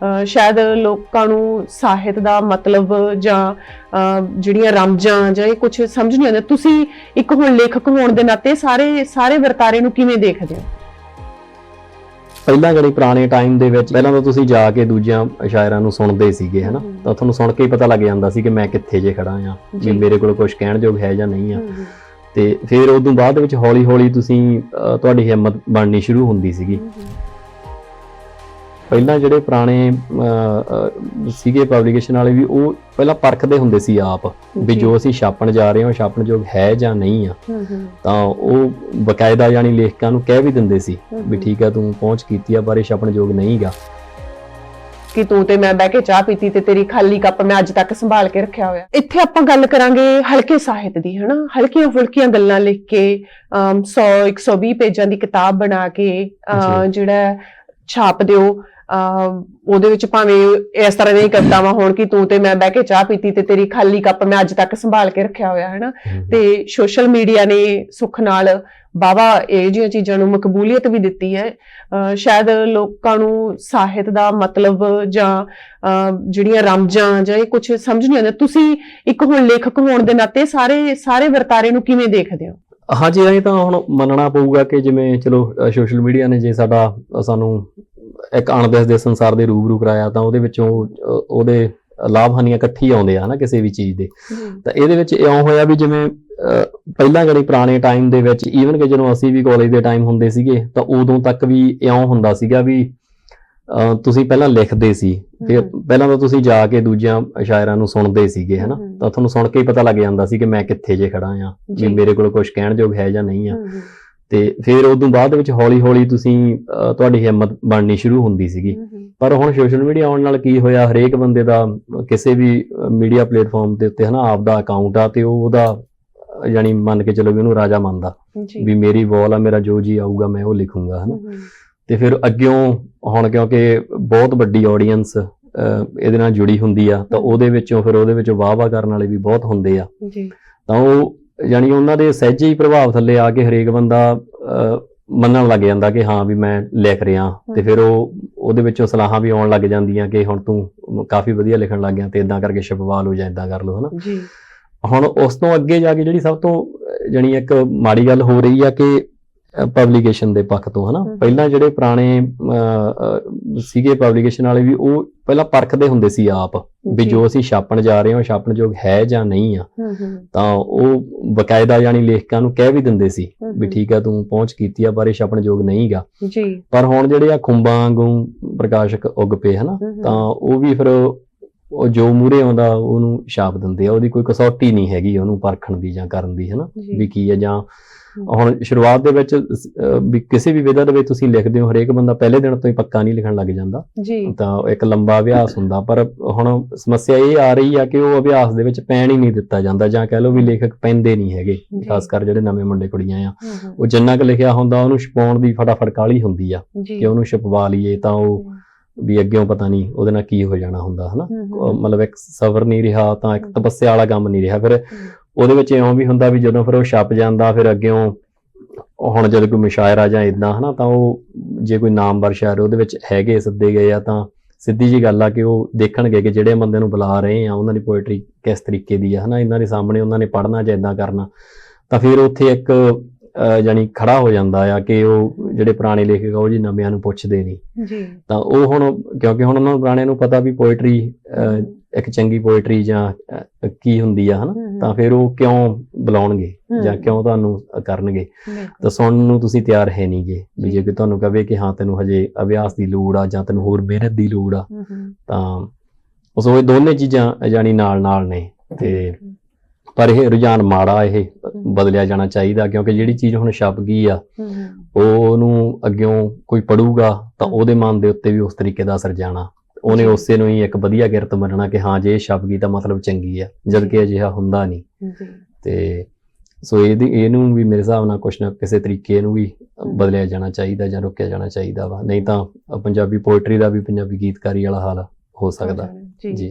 ਸ਼ਾਇਦ ਲੋਕਾਂ ਨੂੰ ਸਾਹਿਤ ਦਾ ਮਤਲਬ ਜਾਂ ਜਿਹੜੀਆਂ ਰਮਜਾਂ ਜਾਂ ਇਹ ਕੁਝ ਸਮਝ ਨਹੀਂ ਆਉਂਦਾ। ਤੁਸੀਂ ਇੱਕ ਹੁਣ ਲੇਖਕ ਹੋਣ ਦੇ ਨਾਤੇ ਸਾਰੇ ਸਾਰੇ ਵਰਤਾਰੇ ਨੂੰ ਕਿਵੇਂ ਦੇਖਦੇ ਹੋ? ਪਹਿਲਾਂ ਜਿਹੜੀ ਪੁਰਾਣੇ ਟਾਈਮ ਦੇ ਵਿੱਚ ਪਹਿਲਾਂ ਤਾਂ ਤੁਸੀਂ ਜਾ ਕੇ ਦੂਜਿਆਂ ਸ਼ਾਇਰਾਂ ਨੂੰ ਸੁਣਦੇ ਸੀਗੇ ਹਨਾ। ਤਾਂ ਤੁਹਾਨੂੰ ਸੁਣ ਕੇ ਹੀ ਪਤਾ ਲੱਗ ਜਾਂਦਾ ਸੀ ਕਿ ਮੈਂ ਕਿੱਥੇ ਜੇ ਖੜਾ ਆ ਜੀ। ਵੀ ਮੇਰੇ ਕੋਲ ਕੁਝ ਕਹਿਣ ਯੋਗ ਹੈ ਜਾਂ ਨਹੀਂ ਆ। ਤੇ ਫਿਰ ਉਦੋਂ ਬਾਅਦ ਵਿੱਚ ਹੌਲੀ ਹੌਲੀ ਤੁਸੀਂ ਤੁਹਾਡੀ ਹਿੰਮਤ ਬਣਨੀ ਸ਼ੁਰੂ ਹੁੰਦੀ ਸੀਗੀ। ਪਹਿਲਾਂ ਜਿਹੜੇ ਪੁਰਾਣੇ ਸੀਗੇ ਪਬਲੀਕੇਸ਼ਨ ਵਾਲੇ ਵੀ ਉਹ ਪਹਿਲਾਂ ਪਰਖਦੇ ਹੁੰਦੇ ਸੀ ਆਪ ਵੀ ਜੀ। ਅਸੀਂ ਛਾਪਣ ਜਾ ਰਹੇ ਹਾਂ ਉਹ ਛਾਪਣ ਯੋਗ ਹੈ ਜਾਂ ਨਹੀਂ ਆ। ਤਾਂ ਉਹ ਬਕਾਇਦਾ ਯਾਨੀ ਲੇਖਕਾਂ ਨੂੰ ਕਹਿ ਵੀ ਦਿੰਦੇ ਸੀ ਵੀ ਠੀਕ ਆ ਤੂੰ ਪਹੁੰਚ ਕੀਤੀ ਆ ਪਰ ਇਹ ਛਾਪਣ ਯੋਗ ਨਹੀਂਗਾ। ਕਿ ਤੂੰ ਤੇ ਮੈਂ ਬਹਿ ਕੇ ਚਾਹ ਪੀਤੀ ਤੇ ਤੇਰੀ ਖਾਲੀ ਕੱਪ ਮੈਂ ਅੱਜ ਤੱਕ ਸੰਭਾਲ ਕੇ ਰੱਖਿਆ ਹੋਇਆ। ਇੱਥੇ ਆਪਾਂ ਗੱਲ ਕਰਾਂਗੇ ਹਲਕੇ ਸਾਹਿਤ ਦੀ ਹਨਾ? ਹਲਕੀਆਂ ਫੁਲਕੀਆਂ ਗੱਲਾਂ ਲਿਖ ਕੇ ਅਮ, 100 120 ਪੇਜਾਂ ਦੀ ਕਿਤਾਬ ਬਣਾ ਕੇ ਜਿਹੜਾ ਛਾਪ ਦਿਓ। ਉਹਦੇ ਵਿੱਚ ਭਾਵੇਂ ਇਸ ਤਰ੍ਹਾਂ ਦੀਆਂ ਹੀ ਕਵਿਤਾਵਾਂ ਹੋਣ ਕਿ ਤੂੰ ਤੇ ਮੈਂ ਬਹਿ ਕੇ ਚਾਹ ਪੀਤੀ ਤੇ ਤੇਰੀ ਖਾਲੀ ਕੱਪ ਮੈਂ ਅੱਜ ਤੱਕ ਸੰਭਾਲ ਕੇ ਰੱਖਿਆ ਹੋਇਆ ਹੈ ਨਾ ਤੇ ਸੋਸ਼ਲ ਮੀਡੀਆ ਨੇ ਸੁੱਖ ਨਾਲ ਬਾਵਾ ਇਹ ਜਿਹੀਆਂ ਚੀਜ਼ਾਂ ਨੂੰ ਮਕਬੂਲੀਅਤ ਵੀ ਦਿੱਤੀ ਹੈ। ਸ਼ਾਇਦ ਲੋਕਾਂ ਨੂੰ ਸਾਹਿਤ ਦਾ ਮਤਲਬ ਜਾਂ ਜਿਹੜੀਆਂ ਰਮਜਾਂ ਜਾਂ ਇਹ ਕੁਝ ਸਮਝ ਨਹੀਂ ਆਉਂਦਾ। ਤੁਸੀਂ ਇੱਕ ਹੁਣ ਲੇਖਕ ਹੋਣ ਦੇ ਨਾਤੇ ਸਾਰੇ ਸਾਰੇ ਵਰਤਾਰੇ ਨੂੰ ਕਿਵੇਂ ਦੇਖਦੇ ਹੋ? ਹਾਂਜੀ ਇਹ ਤਾਂ ਹੁਣ ਮੰਨਣਾ ਪਊਗਾ ਕਿ ਜਿਵੇਂ ਚਲੋ ਸੋਸ਼ਲ ਮੀਡੀਆ ਨੇ ਜੇ ਸਾਡਾ ਸਾਨੂੰ ਇੱਕ ਅਣਦਿਸ ਦੇ ਸੰਸਾਰ ਦੇ ਰੂਬਰੂ ਕਰਾਇਆ ਤਾਂ ਉਹਦੇ ਵਿੱਚੋਂ ਉਹਦੇ ਲਾਭ ਹਾਨੀਆਂ ਇਕੱਠੀ ਆਉਂਦੇ ਆ ਨਾ ਕਿਸੇ ਵੀ ਚੀਜ਼ ਦੇ ਤਾਂ ਇਹਦੇ ਵਿੱਚ ਇਉਂ ਹੋਇਆ ਵੀ ਜਿਵੇਂ ਪਹਿਲਾਂ ਜਿਹੜੇ ਪੁਰਾਣੇ ਟਾਈਮ ਦੇ ਵਿੱਚ ਈਵਨ ਕਿ ਜਦੋਂ ਅਸੀਂ ਵੀ ਕਾਲਜ ਦੇ ਟਾਈਮ ਹੁੰਦੇ ਸੀਗੇ ਤਾਂ ਉਦੋਂ ਤੱਕ ਵੀ ਇਉਂ ਹੁੰਦਾ ਸੀਗਾ ਵੀ ਤੁਸੀਂ ਪਹਿਲਾਂ ਲਿਖਦੇ ਸੀ ਫਿਰ। ਪਹਿਲਾਂ ਤਾਂ ਤੁਸੀਂ ਜਾ ਕੇ ਦੂਜਿਆਂ ਸ਼ਾਇਰਾਂ ਨੂੰ ਸੁਣਦੇ ਸੀਗੇ ਹਨਾ। ਤਾਂ ਤੁਹਾਨੂੰ ਸੁਣ ਕੇ ਹੀ ਪਤਾ ਲੱਗ ਜਾਂਦਾ ਸੀ ਕਿ ਮੈਂ ਕਿੱਥੇ ਜੇ ਖੜਾ ਆ ਜੀ। ਵੀ ਮੇਰੇ ਕੋਲ ਕੁਝ ਕਹਿਣ ਯੋਗ ਹੈ ਜਾਂ ਨਹੀਂ ਆ ਤੇ ਫਿਰ ਉਦੋਂ ਬਾਅਦ ਵਿੱਚ ਹੌਲੀ ਹੌਲੀ ਤੁਸੀਂ ਤੁਹਾਡੀ ਹਿੰਮਤ ਬਣਨੀ ਸ਼ੁਰੂ ਹੁੰਦੀ ਸੀਗੀ। ਪਰ ਹੁਣ ਸੋਸ਼ਲ ਮੀਡੀਆ ਆਉਣ ਨਾਲ ਕੀ ਹੋਇਆ? ਹਰੇਕ ਬੰਦੇ ਦਾ ਕਿਸੇ ਵੀ ਮੀਡੀਆ ਪਲੇਟਫਾਰਮ ਦੇ ਉੱਤੇ ਹਨਾ ਆਪਦਾ ਅਕਾਊਂਟ ਆ ਤੇ ਉਹ ਉਹਦਾ ਯਾਨੀ ਮੰਨ ਕੇ ਚਲੋ ਵੀ ਉਹਨੂੰ ਰਾਜਾ ਮੰਨਦਾ। ਵੀ ਮੇਰੀ ਵੋਲ ਆ ਮੇਰਾ ਜੋ ਜੀ ਆਊਗਾ ਮੈਂ ਉਹ ਲਿਖੂੰਗਾ ਹਨਾ। ਤੇ ਫਿਰ ਅੱਗਿਓਂ ਹੁਣ ਕਿਉਂਕਿ ਬਹੁਤ ਵੱਡੀ ਆਡੀਅנס ਇਹਦੇ ਨਾਲ ਜੁੜੀ ਹੁੰਦੀ ਆ ਤਾਂ ਉਹਦੇ ਵਿੱਚੋਂ ਫਿਰ ਉਹਦੇ ਵਿੱਚੋਂ ਵਾਹ-ਵਾਹ ਕਰਨ ਵਾਲੇ ਵੀ ਬਹੁਤ ਹੁੰਦੇ ਆ। ਜੀ। ਤਾਂ ਉਹ ਯਾਨੀ ਉਹਨਾਂ ਦੇ ਸਹਿਜੇ ਹੀ ਪ੍ਰਭਾਵ ਥੱਲੇ ਆ ਕੇ ਹਰੇਕ ਬੰਦਾ ਮੰਨਣ ਲੱਗ ਜਾਂਦਾ ਕਿ ਹਾਂ ਵੀ ਮੈਂ ਲਿਖ ਰਿਹਾ। ਤੇ ਫਿਰ ਉਹ ਉਹਦੇ ਵਿੱਚੋਂ ਸਲਾਹਾਂ ਵੀ ਆਉਣ ਲੱਗ ਜਾਂਦੀਆਂ ਕਿ ਹੁਣ ਤੂੰ ਕਾਫੀ ਵਧੀਆ ਲਿਖਣ ਲੱਗ ਗਿਆ ਤੇ ਇਦਾਂ ਕਰਕੇ ਛਪਵਾ ਲਓ ਜਾਂ ਇਦਾਂ ਕਰ ਲਓ ਹਨਾ? ਜੀ। ਹੁਣ ਉਸ ਤੋਂ ਅੱਗੇ ਜਾ ਕੇ ਜਿਹੜੀ ਸਭ ਤੋਂ ਜਾਣੀ ਇੱਕ ਮਾੜੀ ਗੱਲ ਹੋ ਰਹੀ ਆ ਕਿ ਪਬਲੀਕੇਸ਼ਨ ਦੇ ਪੱਖ ਤੋਂ ਹਨਾ। ਪਹਿਲਾਂ ਜਿਹੜੇ ਪੁਰਾਣੇ ਸੀਗੇ ਪਬਲੀਕੇਸ਼ਨ ਵਾਲੇ ਵੀ ਉਹ ਪਹਿਲਾਂ ਪਰਖਦੇ ਹੁੰਦੇ ਸੀ ਆਪ ਵੀ ਜੀ। ਅਸੀਂ ਛਾਪਣ ਜਾ ਰਹੇ ਹਾਂ ਉਹ ਛਾਪਣ ਯੋਗ ਹੈ ਜਾਂ ਨਹੀਂ ਆ। ਤਾਂ ਉਹ ਬਕਾਇਦਾ ਯਾਨੀ ਲੇਖਕਾਂ ਨੂੰ ਕਹਿ ਵੀ ਦਿੰਦੇ ਸੀ ਵੀ ਠੀਕ ਆ ਤੂੰ ਪਹੁੰਚ ਕੀਤੀ ਆ ਪਰ ਇਹ ਛਾਪਣ ਯੋਗ ਨਹੀਂਗਾ ਜੀ। ਪਰ ਹੁਣ ਜਿਹੜੇ ਆ ਖੁੰਬਾਂ ਵਾਂਗੂ ਪ੍ਰਕਾਸ਼ਕ ਉੱਗ ਪਏ ਹਨਾ? ਤਾਂ ਉਹ ਵੀ ਫਿਰ ਉਹ ਜੋ ਮੂਰੇ ਆਉਂਦਾ ਉਹਨੂੰ ਛਾਪ ਦਿੰਦੇ ਆ। ਉਹਦੀ ਕੋਈ ਕਸੌਟੀ ਨਹੀਂ ਹੈਗੀ ਉਹਨੂੰ ਪਰਖਣ ਦੀ ਜਾਂ ਕਰਨ ਦੀ ਹਨਾ। ਵੀ ਕੀ ਹੈ ਜਾਂ ਹੁਣ ਸ਼ੁਰੂਆਤ ਦੇ ਵਿੱਚ ਵੀ ਕਿਸੇ ਵੀ ਵਿਧਾ ਦੇ ਵਿੱਚ ਤੁਸੀਂ ਲਿਖਦੇ ਹੋ ਹਰੇਕ ਬੰਦਾ ਪਹਿਲੇ ਦਿਨ ਤੋਂ ਹੀ ਪੱਕਾ ਨਹੀਂ ਲਿਖਣ ਲੱਗ ਜਾਂਦਾ। ਤਾਂ ਇੱਕ ਲੰਬਾ ਅਭਿਆਸ ਹੁੰਦਾ ਪਰ ਹੁਣ ਸਮੱਸਿਆ ਇਹ ਆ ਰਹੀ ਆ ਕਿ ਉਹ ਅਭਿਆਸ ਦੇ ਵਿੱਚ ਪੈਣ ਹੀ ਨਹੀਂ ਦਿੱਤਾ ਜਾਂਦਾ ਜਾਂ ਕਹਿ ਲਓ ਵੀ ਲੇਖਕ ਪੈਂਦੇ ਨਹੀਂ ਹੈਗੇ ਖਾਸ ਕਰ ਜਿਹੜੇ ਨਵੇਂ ਮੁੰਡੇ ਕੁੜੀਆਂ ਆ। ਉਹ ਜਿੰਨਾ ਕੁ ਲਿਖਿਆ ਹੁੰਦਾ ਉਹਨੂੰ ਛਪਾਉਣ ਦੀ ਫਟਾਫਟ ਕਾਹਲੀ ਹੁੰਦੀ ਆ ਕਿ ਉਹਨੂੰ ਛਪਵਾ ਲਈਏ ਤਾਂ ਉਹ ਵੀ ਅੱਗੇੋਂ ਪਤਾ ਨਹੀਂ ਉਹਦੇ ਨਾਲ ਕੀ ਹੋ ਜਾਣਾ ਹੁੰਦਾ ਹਨਾ? ਮਤਲਬ ਇੱਕ ਸਬਰ ਨਹੀਂ ਰਿਹਾ ਤਾਂ ਇੱਕ। ਤਪੱਸਿਆ ਵਾਲਾ ਕੰਮ ਨਹੀਂ ਰਿਹਾ। ਫਿਰ ਉਹਦੇ ਵਿੱਚ ਇਉਂ ਵੀ ਹੁੰਦਾ ਵੀ ਜਦੋਂ ਫਿਰ ਉਹ ਛਪ ਜਾਂਦਾ ਫਿਰ ਅੱਗੇੋਂ ਹੁਣ ਜਦੋਂ ਕੋਈ ਮੁਸ਼ਾਇਰਾ ਜਾਂ ਇਦਾਂ ਹਨਾ ਤਾਂ ਉਹ ਜੇ ਕੋਈ ਨਾਮਵਰ ਸ਼ਾਇਰ ਉਹਦੇ ਵਿੱਚ ਹੈਗੇ ਸੱਦੇ ਗਏ ਆ ਤਾਂ ਸਿੱਧੀ ਜੀ ਗੱਲ ਆ ਕਿ ਉਹ ਦੇਖਣਗੇ ਕਿ ਜਿਹੜੇ ਬੰਦੇ ਨੂੰ ਬੁਲਾ ਰਹੇ ਆ ਉਹਨਾਂ ਦੀ ਪੋਇਟਰੀ ਕਿਸ ਤਰੀਕੇ ਦੀ ਆ ਹਨਾ? ਇਹਨਾਂ ਦੇ ਸਾਹਮਣੇ ਉਹਨਾਂ ਨੇ ਪੜ੍ਹਨਾ ਜਾਂ ਇਦਾਂ ਕਰਨਾ। ਤਾਂ ਫਿਰ ਉੱਥੇ ਇੱਕ ਜਾਣੀ ਖੜਾ ਹੋ ਜਾਂਦਾ ਆ ਕਿ ਉਹ ਜਿਹੜੇ ਪੁਰਾਣੇ ਲੇਖਕ ਆ ਉਹ ਜੀ ਨਵਿਆਂ ਨੂੰ ਪੁੱਛਦੇ ਨਹੀਂ। ਜੀ। ਤਾਂ ਉਹ ਹੁਣ ਕਿਉਂਕਿ ਹੁਣ ਉਹਨਾਂ ਨੂੰ ਪੁਰਾਣਿਆਂ ਨੂੰ ਪਤਾ ਵੀ ਪੋਇਟਰੀ ਇੱਕ ਚੰਗੀ ਪੋਇਟਰੀ ਜਾਂ ਕੀ ਹੁੰਦੀ ਆ ਹਨਾ? ਤਾਂ ਫਿਰ ਉਹ ਕਿਉਂ ਬੁਲਾਉਣਗੇ ਜਾਂ ਕਿਉਂ ਤੁਹਾਨੂੰ ਕਰਨਗੇ। ਤਾਂ ਸੁਣਨ ਨੂੰ ਤੁਸੀਂ ਤਿਆਰ ਹੈ ਨਹੀਂਗੇ ਵੀ ਜੀ। ਕੋਈ ਤੁਹਾਨੂੰ ਕਵੇ ਕਿ ਹਾਂ ਤੈਨੂੰ ਹਜੇ ਅਭਿਆਸ ਦੀ ਲੋੜ ਆ ਜਾਂ ਤੈਨੂੰ ਹੋਰ ਮਿਹਨਤ ਦੀ ਲੋੜ ਆ ਤਾਂ ਉਸ ਉਹ ਦੋਨੇ ਚੀਜ਼ਾਂ ਜਾਨੀ ਨਾਲ ਨਾਲ ਨੇ ਤੇ ਪਰ ਇਹ ਰੁਝਾਨ ਮਾੜਾ ਇਹ ਬਦਲਿਆ ਜਾਣਾ ਚਾਹੀਦਾ ਕਿਉਂਕਿ ਜਿਹੜੀ ਚੀਜ਼ ਹੁਣ ਛਪ ਗਈ ਆ ਉਹ ਉਹਨੂੰ ਅੱਗਿਓਂ ਕੋਈ ਪੜੂਗਾ ਤਾਂ। ਉਹਦੇ ਮਨ ਦੇ ਉੱਤੇ ਵੀ ਉਸ ਤਰੀਕੇ ਦਾ ਅਸਰ ਜਾਣਾ। ਉਹਨੇ। ਉਸੇ ਨੂੰ ਹੀ ਇੱਕ ਵਧੀਆ ਕਿਰਤ ਮੰਨਣਾ ਕਿ ਹਾਂ ਜੇ ਇਹ ਛਪ ਗਈ ਤਾਂ ਮਤਲਬ ਚੰਗੀ ਆ ਜਦ ਕਿ ਅਜਿਹਾ ਹੁੰਦਾ ਨਹੀਂ। ਤੇ ਸੋ ਇਹਦੀ ਇਹਨੂੰ ਵੀ ਮੇਰੇ ਹਿਸਾਬ ਨਾਲ ਕੁਛ ਨਾ ਕਿਸੇ ਤਰੀਕੇ ਨੂੰ ਵੀ ਬਦਲਿਆ ਜਾਣਾ ਚਾਹੀਦਾ ਜਾਂ ਰੋਕਿਆ ਜਾਣਾ ਚਾਹੀਦਾ ਵਾ। ਨਹੀਂ ਤਾਂ ਪੰਜਾਬੀ ਪੋਇਟਰੀ ਦਾ ਵੀ ਪੰਜਾਬੀ ਗੀਤਕਾਰੀ ਵਾਲਾ ਹਾਲ ਹੋ ਸਕਦਾ। ਜੀ।